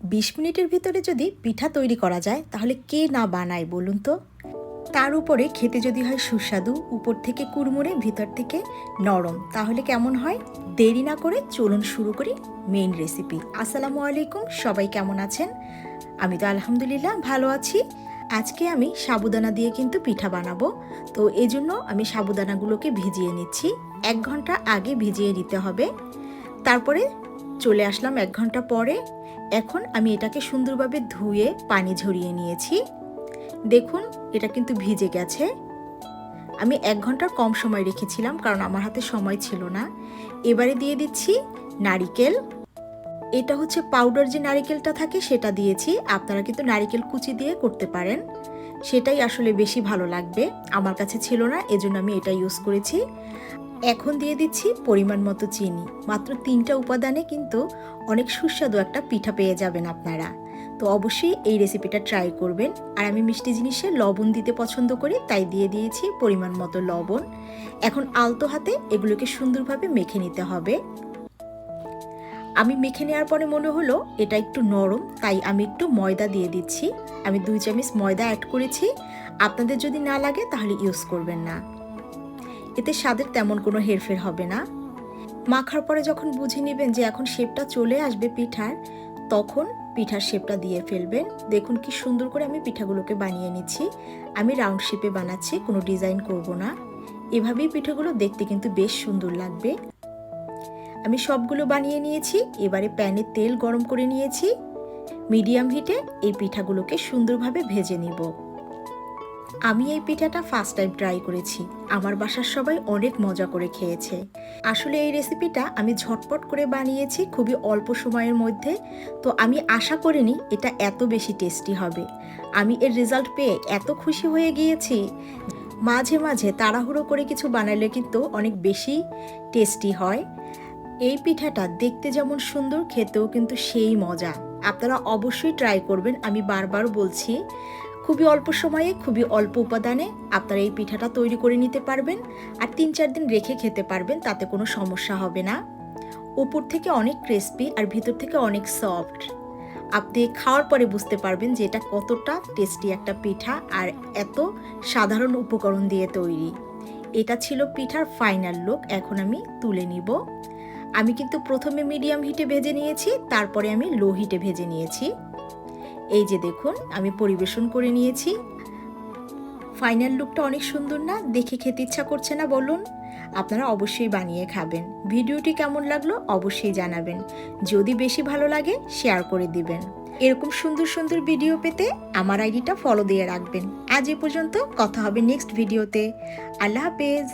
বিশ মিনিটের ভিতরে যদি পিঠা তৈরি করা যায়, তাহলে কে না বানায় বলুন তো? তার উপরে খেতে যদি হয় সুস্বাদু, উপর থেকে কুড়মুড়ে, ভিতর থেকে নরম, তাহলে কেমন হয়? দেরি না করে চলুন শুরু করি মেইন রেসিপি আসসালামু আলাইকুম, সবাই কেমন আছেন? আমি তো আলহামদুলিল্লাহ ভালো আছি। আজকে আমি সাবুদানা দিয়ে কিন্তু পিঠা বানাবো। তো এই জন্য আমি সাবুদানাগুলোকে ভিজিয়ে নিচ্ছি। এক ঘণ্টা আগে ভিজিয়ে নিতে হবে। তারপরে চলে আসলাম এক ঘণ্টা পরে। এখন আমি এটাকে সুন্দরভাবে ধুয়ে পানি ঝরিয়ে নিয়েছি। দেখুন, এটা কিন্তু ভিজে গেছে। আমি এক ঘণ্টার কম সময় রেখেছিলাম কারণ আমার হাতে সময় ছিল না। এবারে দিয়ে দিচ্ছি নারিকেল। এটা হচ্ছে পাউডার যে নারিকেলটা থাকে সেটা দিয়েছি। আপনারা কিন্তু নারিকেল কুচি দিয়ে করতে পারেন। সেটাই আসলে বেশি ভালো লাগবে। আমার কাছে ছিল না, এজন্য আমি এটা ইউজ করেছি। এখন দিয়ে দিচ্ছি পরিমাণ মতো চিনি। মাত্র তিনটা উপাদানে কিন্তু অনেক সুস্বাদু একটা পিঠা পেয়ে যাবেন আপনারা। তো অবশ্যই এই রেসিপিটা ট্রাই করবেন। আর আমি মিষ্টি জিনিসে লবণ দিতে পছন্দ করি, তাই দিয়ে দিয়েছি পরিমাণ মতো লবণ। এখন আলতো হাতে এগুলোকে সুন্দরভাবে মেখে নিতে হবে। আমি মেখে নেওয়ার পরে মনে হলো এটা একটু নরম, তাই আমি একটু ময়দা দিয়ে দিচ্ছি। আমি দুই চামচ ময়দা অ্যাড করেছি। আপনাদের যদি না লাগে তাহলে ইউজ করবেন না। এতে স্বাদের তেমন কোনো হেরফের হবে না। মাখার পরে যখন বুঝে নেবেন যে এখন শেপটা চলে আসবে পিঠার, তখন পিঠার শেপটা দিয়ে ফেলবেন। দেখুন কি সুন্দর করে আমি পিঠাগুলোকে বানিয়ে নিচ্ছি। আমি রাউন্ড শেপে বানাচ্ছি, কোনো ডিজাইন করব না। এভাবেই পিঠাগুলো দেখতে কিন্তু বেশ সুন্দর লাগবে। আমি সবগুলো বানিয়ে নিয়েছি, এবারে প্যানে তেল গরম করে নিয়েছি। মিডিয়াম হিটে এই পিঠাগুলোকে সুন্দরভাবে ভেজে নিব। আমি এই পিঠাটা ফার্স্ট টাইম ট্রাই করেছি। আমার বাসার সবাই অনেক মজা করে খেয়েছে। আসলে এই রেসিপিটা আমি ঝটপট করে বানিয়েছি খুবই অল্প সময়ের মধ্যে। তো আমি আশা করিনি এটা এত বেশি টেস্টি হবে। আমি এর রেজাল্ট পেয়ে এত খুশি হয়ে গিয়েছি। মাঝে মাঝে তাড়াহুড়ো করে কিছু বানালে কিন্তু অনেক বেশি টেস্টি হয়। এই পিঠাটা দেখতে যেমন সুন্দর, খেতেও কিন্তু সেই মজা। আপনারা অবশ্যই ট্রাই করবেন। আমি বারবার বলছি খুবই অল্প সময়ে, খুবই অল্প উপাদানে আপনারা এই পিঠাটা তৈরি করে নিতে পারবেন আর তিন চার দিন রেখে খেতে পারবেন, তাতে কোনো সমস্যা হবে না। উপর থেকে অনেক ক্রিস্পি আর ভিতর থেকে অনেক সফট আপনি খাওয়ার পরে বুঝতে পারবেন যে এটা কতটা টেস্টি একটা পিঠা আর এত সাধারণ উপকরণ দিয়ে তৈরি। এটা ছিল পিঠার ফাইনাল লুক এখন আমি তুলে নিব। আমি কিন্তু প্রথমে মিডিয়াম হিটে ভেজে নিয়েছি, তারপরে আমি লো হিটে ভেজে নিয়েছি। এই যে দেখুন, আমি পরিবেশন করে নিয়েছি। ফাইনাল লুকটা অনেক সুন্দর না? দেখে খেতে ইচ্ছা করছে না বলুন? আপনারা অবশ্যই বানিয়ে খাবেন। ভিডিওটি কেমন লাগল অবশ্যই জানাবেন। যদি বেশি ভালো লাগে শেয়ার করে দিবেন। এরকম সুন্দর সুন্দর ভিডিও পেতে আমার আইডিটা ফলো দিয়ে রাখবেন। আজ এ পর্যন্ত কথা হবে নেক্সট ভিডিওতে আল্লাহ হাফেজ।